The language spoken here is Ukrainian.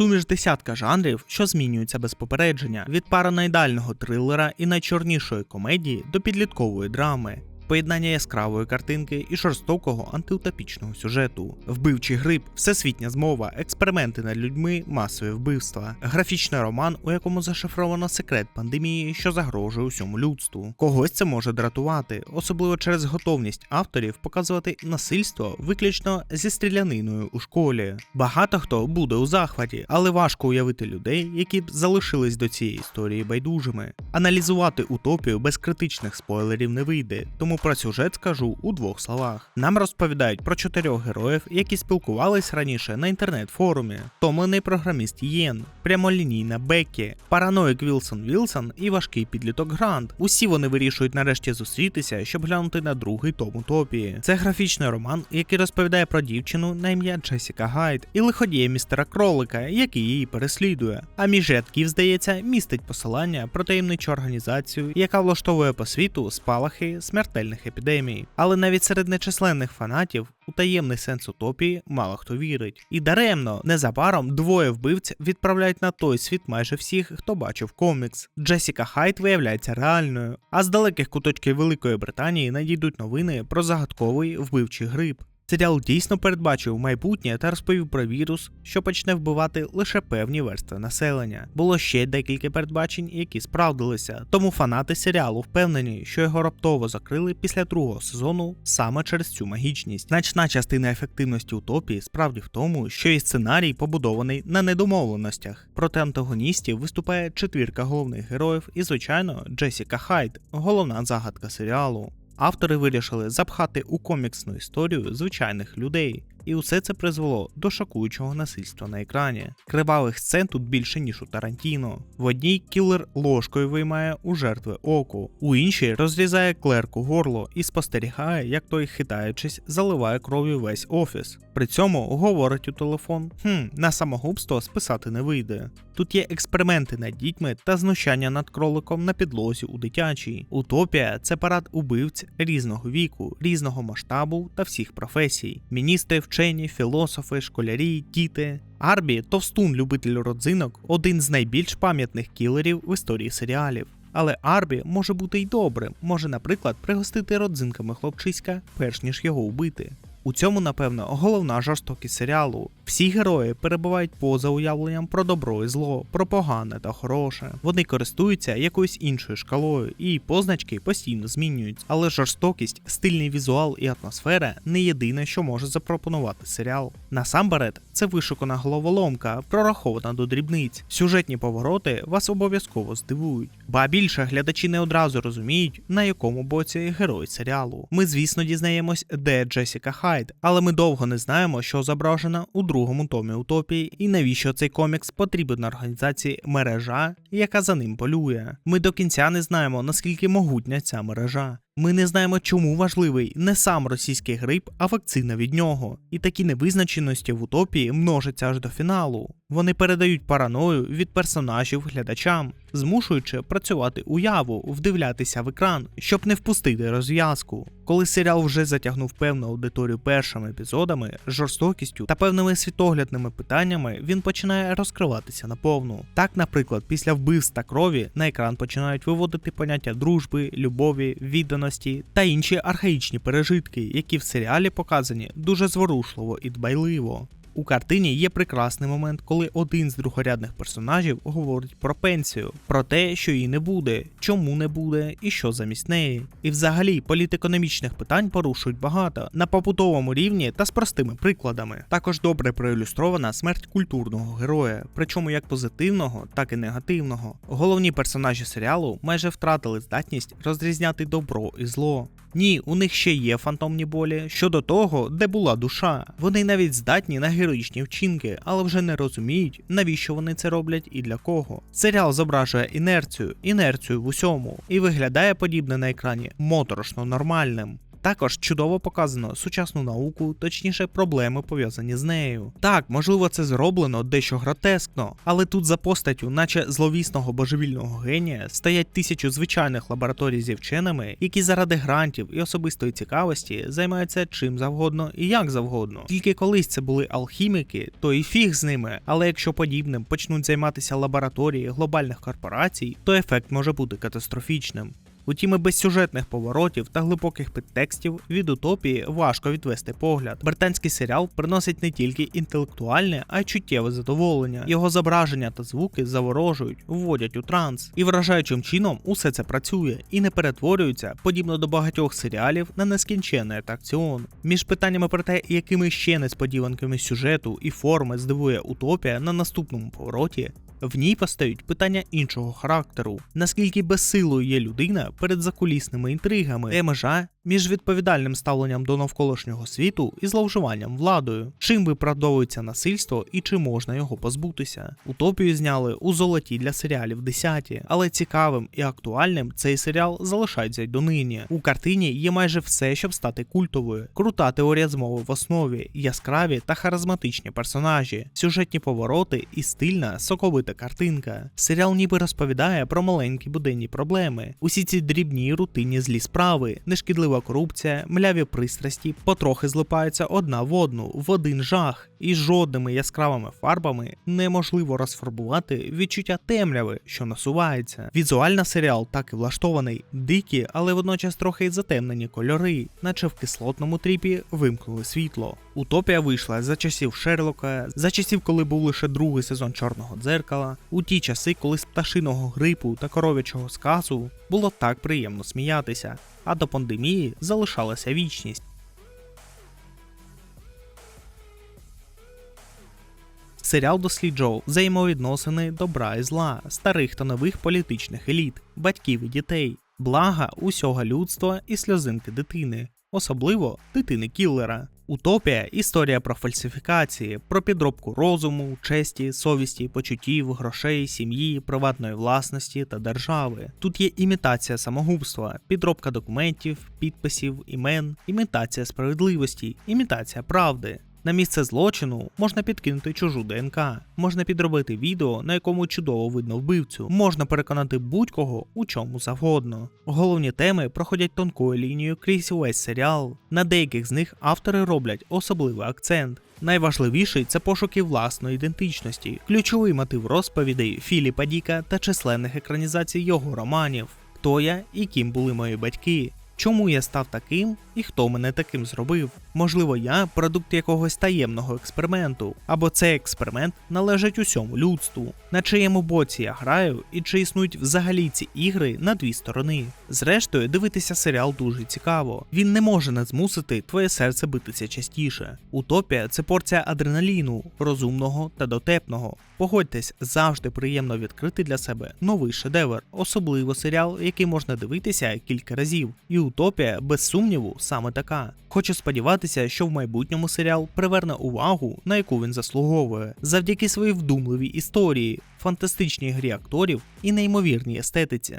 суміш десятка жанрів, що змінюються без попередження, від параноїдального трилера і найчорнішої комедії до підліткової драми. Поєднання яскравої картинки і жорстокого антиутопічного сюжету, вбивчий гриб, всесвітня змова, експерименти над людьми, масові вбивства, графічний роман, у якому зашифровано секрет пандемії, що загрожує усьому людству. Когось це може дратувати, особливо через готовність авторів показувати насильство виключно зі стріляниною у школі. Багато хто буде у захваті, але важко уявити людей, які б залишились до цієї історії байдужими. Аналізувати утопію без критичних спойлерів не вийде, тому про сюжет скажу у двох словах. Нам розповідають про чотирьох героїв, які спілкувались раніше на інтернет-форумі. Втомлений програміст Єн, прямолінійна Беккі, параноїк Вілсон Вілсон і важкий підліток Грант. Усі вони вирішують нарешті зустрітися, щоб глянути на другий том утопії. Це графічний роман, який розповідає про дівчину на ім'я Джесіка Гайд і лиходія містера Кролика, який її переслідує. А між рядків, здається, містить посилання про таємничу організацію, яка влаштовує по світу спалахи смертельних епідемій. Але навіть серед нечисленних фанатів у таємний сенс утопії мало хто вірить. І даремно, незабаром двоє вбивць відправляють на той світ майже всіх, хто бачив комікс. Джесіка Хайт виявляється реальною, а з далеких куточків Великої Британії надійдуть новини про загадковий вбивчий гриб. Серіал дійсно передбачив майбутнє та розповів про вірус, що почне вбивати лише певні верстви населення. Було ще декілька передбачень, які справдилися. Тому фанати серіалу впевнені, що його раптово закрили після другого сезону саме через цю магічність. Значна частина ефективності утопії справді в тому, що і сценарій побудований на недомовленостях. Проти антагоністів виступає четвірка головних героїв і, звичайно, Джесіка Хайд, головна загадка серіалу. Автори вирішили запхати у коміксну історію звичайних людей, і усе це призвело до шокуючого насильства на екрані. Кривавих сцен тут більше ніж у Тарантіно. В одній кілер ложкою виймає у жертви око, у іншій розрізає клерку горло і спостерігає, як той, хитаючись, заливає кров'ю весь офіс. При цьому говорить у телефон: хм, на самогубство списати не вийде. Тут є експерименти над дітьми та знущання над кроликом на підлозі у дитячій. Утопія це парад убивць різного віку, різного масштабу та всіх професій. Міністри, вчені, філософи, школярі, діти. Арбі товстун любитель родзинок, один з найбільш пам'ятних кілерів в історії серіалів. Але Арбі може бути й добрим, може, наприклад, пригостити родзинками хлопчиська, перш ніж його вбити. У цьому, напевно, головна жорстокість серіалу. Всі герої перебувають поза уявленням про добро і зло, про погане та хороше. Вони користуються якоюсь іншою шкалою, і позначки постійно змінюють. Але жорстокість, стильний візуал і атмосфера не єдине, що може запропонувати серіал. Насамперед, це вишукана головоломка, прорахована до дрібниць. Сюжетні повороти вас обов'язково здивують. Ба більше глядачі не одразу розуміють, на якому боці герой серіалу. Ми, звісно, дізнаємось, де Джесіка Хайд, але ми довго не знаємо, що зображено у другому томі утопії і навіщо цей комікс потрібен організації мережа, яка за ним полює. Ми до кінця не знаємо, наскільки могутня ця мережа. Ми не знаємо, чому важливий не сам російський грип, а вакцина від нього. І такі невизначеності в утопії множаться аж до фіналу. Вони передають параною від персонажів глядачам, змушуючи працювати уяву, вдивлятися в екран, щоб не впустити розв'язку. Коли серіал вже затягнув певну аудиторію першими епізодами, жорстокістю та певними світоглядними питаннями, він починає розкриватися наповну. Так, наприклад, після вбивств та крові на екран починають виводити поняття дружби, любові, відданості та інші архаїчні пережитки, які в серіалі показані дуже зворушливо і дбайливо. У картині є прекрасний момент, коли один з другорядних персонажів говорить про пенсію, про те, що її не буде, чому не буде і що замість неї. І взагалі політекономічних питань порушують багато на побутовому рівні та з простими прикладами. Також добре проілюстрована смерть культурного героя, причому як позитивного, так і негативного. Головні персонажі серіалу майже втратили здатність розрізняти добро і зло. Ні, у них ще є фантомні болі щодо того, де була душа. Вони навіть здатні на героїчні вчинки, але вже не розуміють, навіщо вони це роблять і для кого. Серіал зображує інерцію, інерцію в усьому, і виглядає подібне на екрані моторошно нормальним. Також чудово показано сучасну науку, точніше, проблеми пов'язані з нею. Так, можливо, це зроблено дещо гротескно, але тут за постаттю, наче зловісного божевільного генія, стоять тисячу звичайних лабораторій зі вченими, які заради грантів і особистої цікавості займаються чим завгодно і як завгодно. Тільки колись це були алхіміки, то і фіг з ними. Але якщо подібним почнуть займатися лабораторії глобальних корпорацій, то ефект може бути катастрофічним. Утім, і без сюжетних поворотів та глибоких підтекстів від утопії важко відвести погляд. Британський серіал приносить не тільки інтелектуальне, а й чуттєве задоволення. Його зображення та звуки заворожують, вводять у транс. І вражаючим чином усе це працює і не перетворюється, подібно до багатьох серіалів, на нескінченний атракціон. Між питаннями про те, якими ще несподіванками сюжету і форми здивує утопія на наступному повороті, в ній постають питання іншого характеру: наскільки безсилою є людина перед закулісними інтригами, де межа між відповідальним ставленням до навколишнього світу і зловживанням владою, чим виправдовується насильство і чи можна його позбутися. Утопію зняли у золоті для серіалів десяті, але цікавим і актуальним цей серіал залишається й донині. У картині є майже все, щоб стати культовою. Крута теорія змови в основі, яскраві та харизматичні персонажі, сюжетні повороти і стильна соковита картинка. Серіал ніби розповідає про маленькі буденні проблеми. Усі ці дрібні рутинні злі справи, нешкідлива корупція, мляві пристрасті потрохи злипаються одна в одну в один жах, і жодними яскравими фарбами неможливо розфарбувати відчуття темряви, що насувається. Візуально серіал так і влаштований, дикі, але водночас трохи й затемнені кольори, наче в кислотному тріпі вимкнули світло. Утопія вийшла за часів Шерлока, за часів, коли був лише другий сезон Чорного дзеркала, у ті часи, коли з пташиного грипу та коров'ячого сказу було так приємно сміятися, а до пандемії залишалася вічність. Серіал досліджував взаємовідносини добра і зла, старих та нових політичних еліт, батьків і дітей, блага усього людства і сльозинки дитини, особливо дитини кіллера. Утопія історія про фальсифікації, про підробку розуму, честі, совісті, почуттів, грошей, сім'ї, приватної власності та держави. Тут є імітація самогубства, підробка документів, підписів, імен, імітація справедливості, імітація правди. На місце злочину можна підкинути чужу ДНК, можна підробити відео, на якому чудово видно вбивцю, можна переконати будь-кого у чому завгодно. Головні теми проходять тонкою лінією крізь увесь серіал. На деяких з них автори роблять особливий акцент. Найважливіший це пошуки власної ідентичності, ключовий мотив розповідей Філіпа Діка та численних екранізацій його романів. Хто я і ким були мої батьки. Чому я став таким і хто мене таким зробив? Можливо, я продукт якогось таємного експерименту, або цей експеримент належить усьому людству. На чиєму боці я граю, і чи існують взагалі ці ігри на дві сторони. Зрештою, дивитися серіал дуже цікаво. Він не може не змусити твоє серце битися частіше. Утопія це порція адреналіну, розумного та дотепного. Погодьтесь, завжди приємно відкрити для себе новий шедевр, особливо серіал, який можна дивитися кілька разів. І утопія, без сумніву, саме така. Хочу сподіватися, що в майбутньому серіал приверне увагу, на яку він заслуговує, завдяки своїй вдумливій історії, фантастичній грі акторів і неймовірній естетиці.